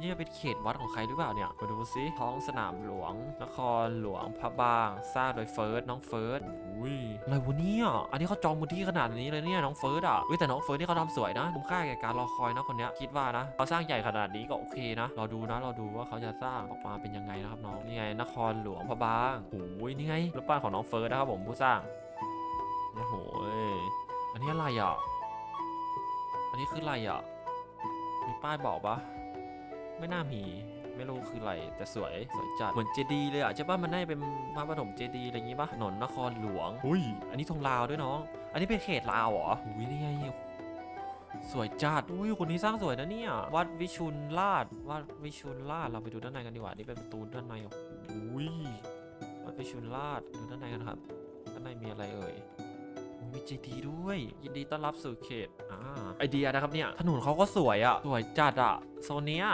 นี่เป็นเขตวัดของใครหรือเปล่าเนี่ย มาดูซิท้องสนามหลวง นครหลวงพระบางสร้างโดยเฟิร์สน้องเฟิร์สอุ้ยอะไรวะเนี่ยอันนี้เขาจองพื้นที่ขนาดนี้เลยเนี่ยน้องเฟิร์สอะเฮ้ยแต่น้องเฟิร์สนี่เขาทำสวยนะคุ้มค่าแก่การรอคอยนะคนเนี้ยคิดว่านะเขาสร้างใหญ่ขนาดนี้ก็โอเคนะรอดูนะรอดูว่าเขาจะสร้างออกมาเป็นยังไงนะครับน้องนี่ไงนครหลวงพระบางโอ้ยนี่ไงรูปปั้นของน้องเฟิร์สนะครับผมผู้สร้างโอ้โหอันนี้อะไรอะอันนี้คืออะไรอะมีป้ายบอกปะ ไม่น่ามี ไม่รู้คืออะไรแต่สวยสวยจัดเหมือนเจดีย์เลยอะใช่ปะมันน่าจะเป็นพระปฐมเจดีย์อะไรอย่างงี้ปะถนนนครหลวงอุ้ยอันนี้ธงลาวด้วยน้อง อันนี้เป็นเขตลาวเหรออุ้ยนี่ไงสวยจัด อุ้ย คนนี้สร้างสวยนะเนี่ย วัดวิชุนราช วัดวิชุนราช เราไปดูด้านในกันดีกว่า นี่เป็นประตูด้านในอะอุ้ย วัดวิชุนราช ดูด้านในกันครับ ด้านในมีอะไรเอ่ยโอ้ยมีเจดีย์ด้วย ยินดีต้อนรับสู่เขต อ่า ไอเดียนะครับเนี่ย ถนนเขาก็สวยอะ่ะ สวยจัดอะ่ะ โซนเนี้ย